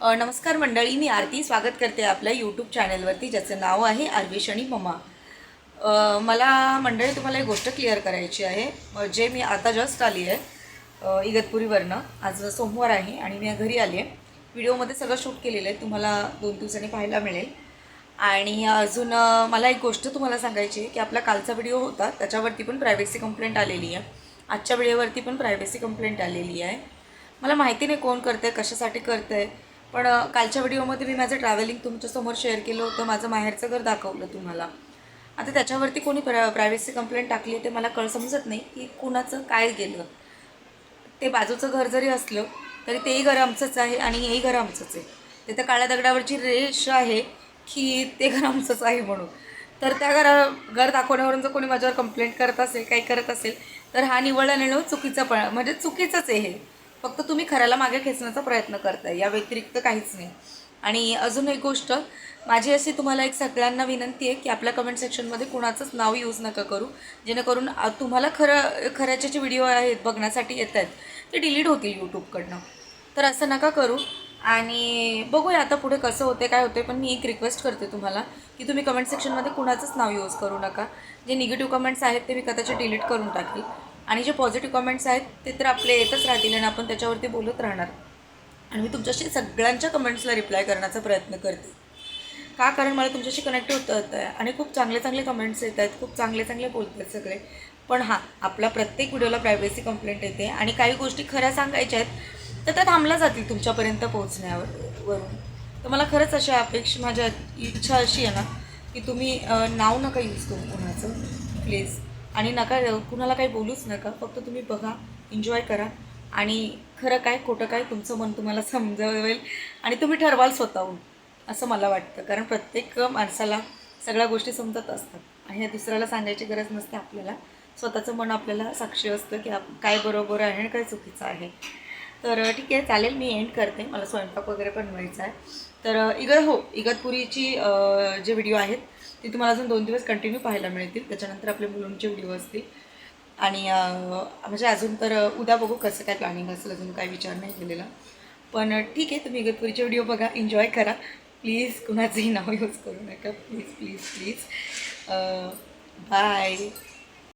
नमस्कार मंडळी मी आरती. स्वागत करते आपल्या यूट्यूब चॅनलवरती ज्याचं नाव आहे आरविश आणि ममा मला मंडळी तुम्हाला एक गोष्ट क्लिअर करायची आहे. जे मी आता जस्ट आली आहे इगतपुरीवरनं. आज सोमवार आहे आणि मी घरी आली आहे. व्हिडिओमध्ये सगळं शूट केलेलं आहे. तुम्हाला दोन दिवसांनी पाहायला मिळेल. आणि अजून मला एक गोष्ट तुम्हाला सांगायची आहे की आपला कालचा व्हिडिओ होता. त्याच्यावरती पण प्रायव्हेसी कंप्लेंट आलेली आहे. आजच्या व्हिडिओवरती पण प्रायव्हेसी कंप्लेंट आलेली आहे. मला माहिती नाही कोण करते कशासाठी करते पण कालच्या व्हिडिओमध्ये मी माझं ट्रॅव्हलिंग तुमच्यासमोर शेअर केलं होतं. माझं माहेरचं घर दाखवलं तुम्हाला. आता त्याच्यावरती कोणी प्रा प्रायव्हसी कंप्लेंट टाकली ते मला कळ समजत नाही की कुणाचं काय गेलं. ते बाजूचं घर जरी असलं तरी तेही घर आमचंच आहे आणि हेही घर आमचंच आहे. तिथं काळ्या दगडावरची रेष आहे की ते घर आमचंच आहे म्हणून. तर त्या घरा घर दाखवण्यावरून जर कोणी माझ्यावर कंप्लेंट करत असेल काही करत असेल तर हा निवडला नेणं चुकीचं पण म्हणजे चुकीचंच आहे हे. फक्त तुम्ही खऱ्याला मागे खेचण्याचा प्रयत्न करताय या व्यतिरिक्त काहीच नाही. आणि अजून एक गोष्ट माझी अशी तुम्हाला एक सगळ्यांना विनंती आहे की आपल्या कमेंट सेक्शनमध्ये कुणाचंच नाव यूज नका करू. जेणेकरून तुम्हाला खरं खऱ्याचे जे व्हिडिओ आहेत बघण्यासाठी येत आहेत ते डिलीट होतील यूट्यूबकडनं तर असं नका करू. आणि बघूया आता पुढे कसं होते काय होते पण मी एक रिक्वेस्ट करते तुम्हाला की तुम्ही कमेंट सेक्शनमध्ये कुणाचंच नाव यूज करू नका. जे निगेटिव्ह कमेंट्स आहेत ते मी कदाचित डिलीट करून टाकेल. आणि जे पॉझिटिव्ह कमेंट्स आहेत ते तर आपले येतच राहतील आणि आपण त्याच्यावरती बोलत राहणार. आणि मी तुमच्याशी सगळ्यांच्या कमेंट्सला रिप्लाय करण्याचा प्रयत्न करते. का? कारण मला तुमच्याशी कनेक्ट होतं होतं आहे आणि खूप चांगले चांगले कमेंट्स येत आहेत खूप चांगले चांगले बोलत आहेत सगळे. पण हां आपला प्रत्येक व्हिडिओला प्रायव्हसी कंप्लेंट येते आणि काही गोष्टी खऱ्या सांगायच्या आहेत तर त्या थांबल्या जातील तुमच्यापर्यंत पोहोचण्यावर वरून. तर मला खरंच अशा अपेक्षा माझ्या इच्छा अशी आहे ना की तुम्ही नाव नका यूज करू कोणाचं. प्लीज आणि नका कुणाला काही बोलूच नका. फक्त तुम्ही बघा एन्जॉय करा. आणि खरं काय खोटं काय तुमचं मन तुम्हाला समजावेल आणि तुम्ही ठरवाल स्वतःहून असं मला वाटतं. कारण प्रत्येक माणसाला सगळ्या गोष्टी समजत असतात. आणि ह्या दुसऱ्याला सांगायची गरज नसते आपल्याला. स्वतःचं मन आपल्याला साक्षी असतं की आप काय बरोबर आहे आणि काय चुकीचं आहे. तर ठीक आहे चालेल मी एंड करते. मला स्वयंपाक वगैरे बनवायचा आहे. तर इगत हो इगतपुरीची जे व्हिडिओ आहेत ते तुम्हाला अजून दोन दिवस कंटिन्यू पाहायला मिळतील. त्याच्यानंतर आपले मुलूंचे व्हिडिओ असतील. आणि म्हणजे अजून तर उद्या बघू कसं काय प्लॅनिंग असेल अजून काय विचार नाही केलेला. पण ठीक आहे तुम्ही इगतपुरीचे व्हिडिओ बघा एन्जॉय करा. प्लीज कुणाचंही नाव यूज करू नका. Please please please bye